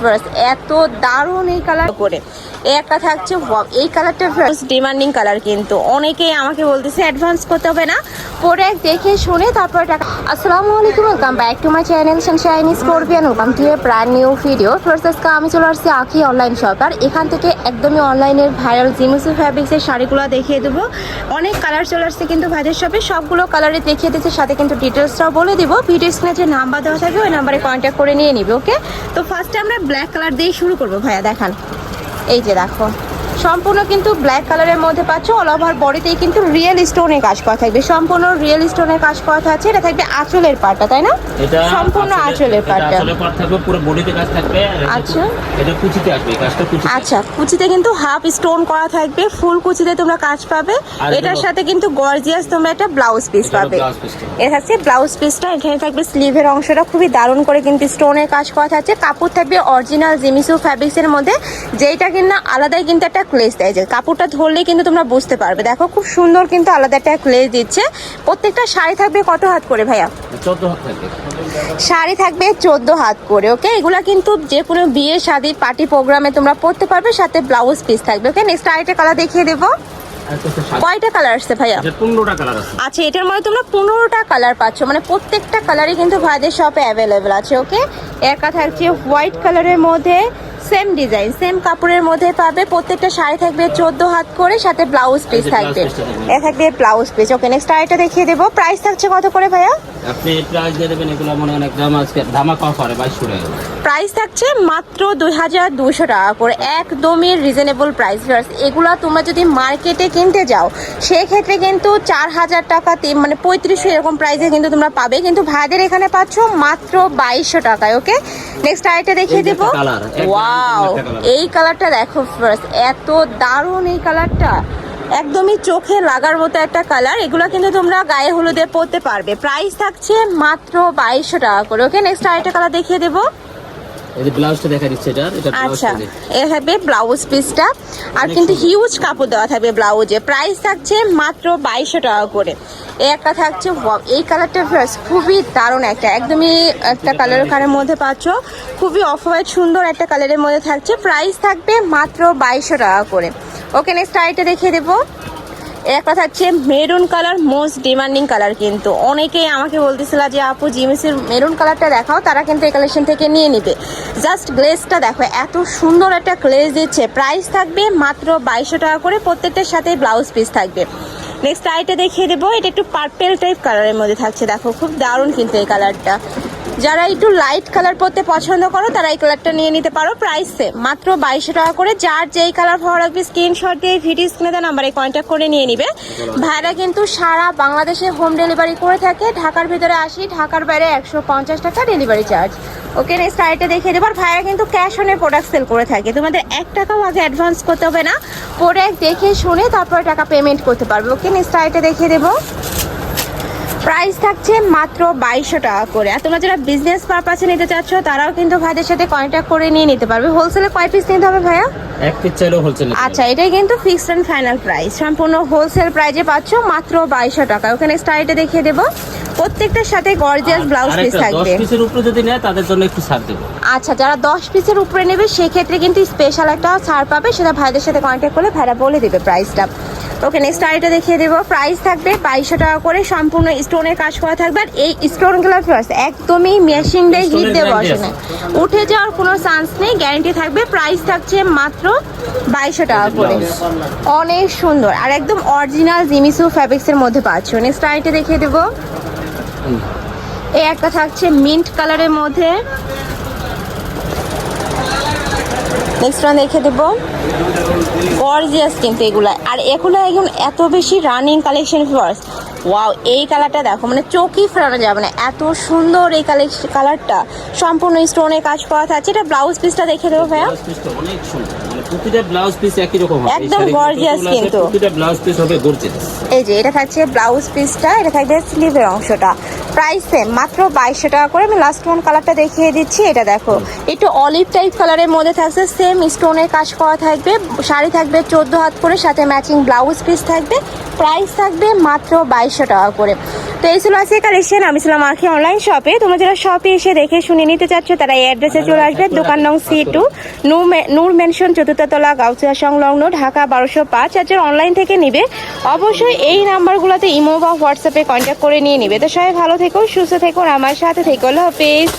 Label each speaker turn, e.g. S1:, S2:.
S1: First এত দারুণ এই কালার করে একটা থাকছে এই কালারটা ফার্স্ট ডিমান্ডিং কালার কিন্তু। অনেকেই আমাকে বলতেছে অ্যাডভান্স করতে হবে না। পরে দেখে শুনে তারপর টাকা আসসালামু আলাইকুম welcome back to my channel Sunshine Scorpion welcome to a brand new video first আমি চলে আসছি আখি অনলাইন শপ আর এখান থেকে একদমই অনলাইনের ভাইরাল জিমুসি ফ্যাব্রিক্সের শাড়িগুলো দেখিয়ে দেবো। অনেক কালার চলে আসছে কিন্তু ভাইদের শপে সবগুলো কালারে দেখিয়ে দিচ্ছে, সাথে কিন্তু ডিটেলসটাও বলে দিব। ভিডিও স্ক্রিনে যে নাম্বার দেওয়া থাকবে, ওই নাম্বারে কন্ট্যাক্ট করে নিয়ে নিবে ওকে তো ফার্স্টে আমরা ব্ল্যাক কালার দিয়ে শুরু করব ভাইয়া দেখান। এই যে দেখো। সম্পূর্ণ কিন্তু ব্ল্যাক কালারের মধ্যে পাচ্ছ। অল ওভার বডিতেই কিন্তু রিয়েল স্টোনের কাজ করা থাকবে। সম্পূর্ণ রিয়েল স্টোনের কাজ করা আছে এটা থাকবে আঁচলের পাটটা তাই না?
S2: এটা
S1: সম্পূর্ণ আঁচলের পাটটা।
S2: আঁচলের পাট থাকবে পুরো বডিতে কাজ থাকবে।
S1: আচ্ছা।
S2: এটা কুচিতে আসবে কাজটা কুচিতে।
S1: আচ্ছা কুচিতে কিন্তু হাফ স্টোন করা থাকবে। ফুল কুচিতে তোমরা কাজ পাবে। এটার সাথে কিন্তু গর্জিয়াস তোমরা একটা ব্লাউজ পিস পাবে। এটা থাকছে ব্লাউজ পিসটা এখানে থাকবে স্লিভের অংশটা। খুবই দারুণ করে কিন্তু স্টোনের কাজ করা থাকছে। কাপড় থাকবে অরিজিনাল জিমিসু ফ্যাব্রিক্সের মধ্যে। যেটা কিনা আলাদাই কিন্তু একটা ক্লেস দেয় যে কাপড়টা ধরলেই কিন্তু তোমরা বুঝতে পারবে। দেখো খুব সুন্দর কিন্তু আলাদা একটা ক্লেস দিচ্ছে। প্রত্যেকটা শাড়ি থাকবে কত হাত করে ভাইয়া? শাড়ি থাকবে চোদ্দ হাত করে ওকে এগুলা কিন্তু যে কোনো বিয়ে শাদি পার্টি প্রোগ্রামে তোমরা পরতে পারবে সাথে ব্লাউজ পিস থাকবে ওকে নেক্সট আরেকটা কালার দেখিয়ে দেবো। কয়টা কালার আসছে ভাইয়া?
S2: পনেরোটা কালার আছে।
S1: আচ্ছা এটার মধ্যে তোমরা পনেরোটা কালার পাচ্ছ মানে প্রত্যেকটা কালারই কিন্তু ভাইদের শপে অ্যাভেলেবেল আছে ওকে একা থাকছে হোয়াইট কালারের মধ্যে সেম ডিজাইন সেম কাপড়ের মধ্যে পাবে। প্রত্যেকটা শাড়ি থাকবে চোদ্দ হাত করে সাথে ব্লাউজ পিস থাকবে। এ থাকবে ব্লাউজ পিস ওকে নেক্সট আরেকটা দেখিয়ে দেবো। প্রাইস থাকছে কত করে ভাইয়া?
S2: আপনি প্রাইস দিয়ে দেবেন এগুলো মনে হয় একদম আজকে ধামাকা অফারে বাইশশো টাকা
S1: প্রাইস থাকছে মাত্র দুই হাজার দুশো টাকা করে একদমই রিজনেবল প্রাইস এগুলো তোমরা যদি মার্কেটে কিনতে যাও সেক্ষেত্রে কিন্তু চার হাজার টাকা তি- মানে পঁয়ত্রিশশো এরকম প্রাইসে কিন্তু তোমরা পাবে। কিন্তু ভাইদের এখানে পাচ্ছ মাত্র বাইশশো টাকায় ওকে নেক্সট আরেকটা দেখিয়ে দেবো। ওয়াও। এই কালারটা দেখো ফার্স্ট এত দারুণ এই কালারটা একদমই চোখে লাগার মতো একটা কালার এগুলো কিন্তু তোমরা গায়ে হলুদে পরতে পারবে। প্রাইস থাকছে মাত্র বাইশশো টাকা করে। ওকে নেক্সট আরেকটা কালার দেখিয়ে দেবো।
S2: এই ব্লাউজটা দেখা দিচ্ছে এটা এটা
S1: আচ্ছা এ থাকবে ব্লাউজ পিসটা আর কিন্তু হিউজ কাপড় দেওয়া থাকবে ব্লাউজে প্রাইস থাকছে মাত্র বাইশশো টাকা করে। এই একটা থাকছে এই কালারটা খুবই দারুণ একটা। একদমই একটা কালার মধ্যে পাচ্ছ। খুবই অফ হোয়াইট সুন্দর একটা কালারের মধ্যে থাকছে। প্রাইস থাকবে মাত্র বাইশশো টাকা করে। ওকে নেক্সট আইটা দেখিয়ে দেবো। একটা থাকছে maroon colour most demanding colour কিন্তু। অনেকেই আমাকে বলতেছিল যে, আপু, জিমিসের মেরুন কালারটা দেখাও, তারা কিন্তু এই কালেকশন থেকে নিয়ে নিবে। জাস্ট গ্লেজটা দেখো, এত সুন্দর একটা গ্লেজ দিচ্ছে। প্রাইস থাকবে মাত্র বাইশশো টাকা করে, প্রত্যেকটার সাথে ব্লাউজ পিস থাকবে। নেক্সট আইটা দেখিয়ে দেবো, এটা একটু পার্পেল টাইপ কালারের মধ্যে থাকছে। দেখো, খুব দারুণ কিন্তু এই কালারটা যারা একটু লাইট কালার পরতে পছন্দ করো, তারা এই কালারটা নিয়ে নিতে পারো। প্রাইস মাত্র বাইশশো টাকা করে। যার যেই কালার ভালো লাগবে স্ক্রিনশট দিয়ে ভিডিও স্ক্রিনে দেওয়া নাম্বারে কন্ট্যাক্ট করে নিয়ে নিবে। ভাইরা কিন্তু সারা বাংলাদেশে হোম ডেলিভারি করে থাকে। ঢাকার ভিতরে আসি, ঢাকার বাইরে একশো পঞ্চাশ টাকা ডেলিভারি চার্জ ওকে নেক্সট আইটা দেখিয়ে দেবো। আর ভাইরা কিন্তু ক্যাশ অনে প্রোডাক্ট সেল করে থাকে। তোমাদের এক টাকাও আগে অ্যাডভান্স করতে হবে না। প্রোডাক্ট দেখে শুনে তারপর টাকা পেমেন্ট করতে পারবে। ওকে নেক্সট আইটা দেখিয়ে দেবো। প্রাইস থাকছে মাত্র বাইশশো টাকা করে। আর তোমরা যারা বিজনেস পারপাসে নিতে চাচ্ছ তারাও কিন্তু ভাইদের সাথে কন্ট্যাক্ট করে নিয়ে নিতে পারবে। হোলসেলে কয় পিস নিতে হবে ভাইয়া?
S2: এক পিস চাইলেও হোলসেল
S1: আচ্ছা এটাই কিন্তু ফিক্সড অ্যান্ড ফাইনাল প্রাইস সম্পূর্ণ হোলসেল প্রাইজে পাচ্ছ মাত্র বাইশশো টাকা। ওখানে স্টাইলটা দেখিয়ে দেবো। প্রত্যেকটার সাথে গর্জিয়াস ব্লাউজ পিস থাকবে।
S2: পিসের উপরে যদি নেয় তাদের জন্য একটু ছাড় দেবো।
S1: আচ্ছা যারা দশ পিসের উপরে নেবে সেক্ষেত্রে কিন্তু স্পেশাল একটা ছাড় পাবে। সেটা ভাইদের সাথে কন্ট্যাক্ট করলে ভাইরা বলে দেবে প্রাইসটা ওকে নেক্সট আইটা দেখিয়ে দেবো। প্রাইস থাকবে বাইশশো টাকা করে। সম্পূর্ণ স্টোনের কাজ করা থাকবে আর এই স্টোনগুলো ফার্স্ট একদমই মেশিং দিয়ে হিট দিয়ে বসে না উঠে যাওয়ার কোনো চান্স নেই গ্যারান্টি থাকবে। প্রাইস থাকছে মাত্র বাইশশো টাকা করে। অনেক সুন্দর। আর একদম অরিজিনাল জিমিসু ফ্যাব্রিক্সের মধ্যে পাচ্ছ। নেক্সট আইটা দেখিয়ে দেবো। এই একটা থাকছে মিন্ট কালারের মধ্যে। নেক্সট ওয়ান দেখে দেবো। গর্জিয়াস কিন্তু এগুলা। আর এগুলো এখন এত বেশি রানিং কালেকশন ফার্স্ট ওয়াও এই কালারটা দেখো মানে চোখই ফেরানো যাবে না। এত সুন্দর এই কালারটা সম্পূর্ণ স্টোনে কাজ করা আছে এটা ব্লাউজ পিসটা দেখে দেবো ভাইয়া।
S2: অনেক সুন্দর। মানে প্রতিটা ব্লাউজ পিস একই রকম হবে। এই
S1: একদম
S2: আছে,
S1: কিন্তু।
S2: প্রতিটা ব্লাউজ পিস হবে গর্জিয়াস
S1: এই যে এটা থাকছে ব্লাউজ পিসটা এটা থাকবে স্লিভের অংশটা। প্রাইস সেম মাত্র বাইশশো টাকা করে আমি লাস্ট ওয়ান কালারটা দেখিয়ে দিচ্ছি এটা দেখো। একটু অলিভ টাইপ কালারের মধ্যে থাকছে সেম স্টোনের কাজ করা থাকবে শাড়ি থাকবে চোদ্দ হাত করে সাথে ম্যাচিং ব্লাউজ পিস থাকবে প্রাইস থাকবে মাত্র বাইশশো টাকা করে। তো এই ছিল আজকে কালেকশন আমি ছিলাম আখি অনলাইন শপে তোমরা যারা শপে এসে দেখে শুনে নিতে চাচ্ছ তারা এই অ্যাড্রেসে চলে আসবে দোকান নং সি টু নূর মেনশন চতুর্থ তলা গাউসিয়া সংলগ্ন ঢাকা বারোশো পাঁচ। আর যারা অনলাইন থেকে নিবে অবশ্যই এই নাম্বারগুলোতে ইমো বা হোয়াটসঅ্যাপে কন্ট্যাক্ট করে নিয়ে নিবে। তো সবাই ভালো থেকো সুস্থ থেকো আমার সাথে থেকো হাফেজ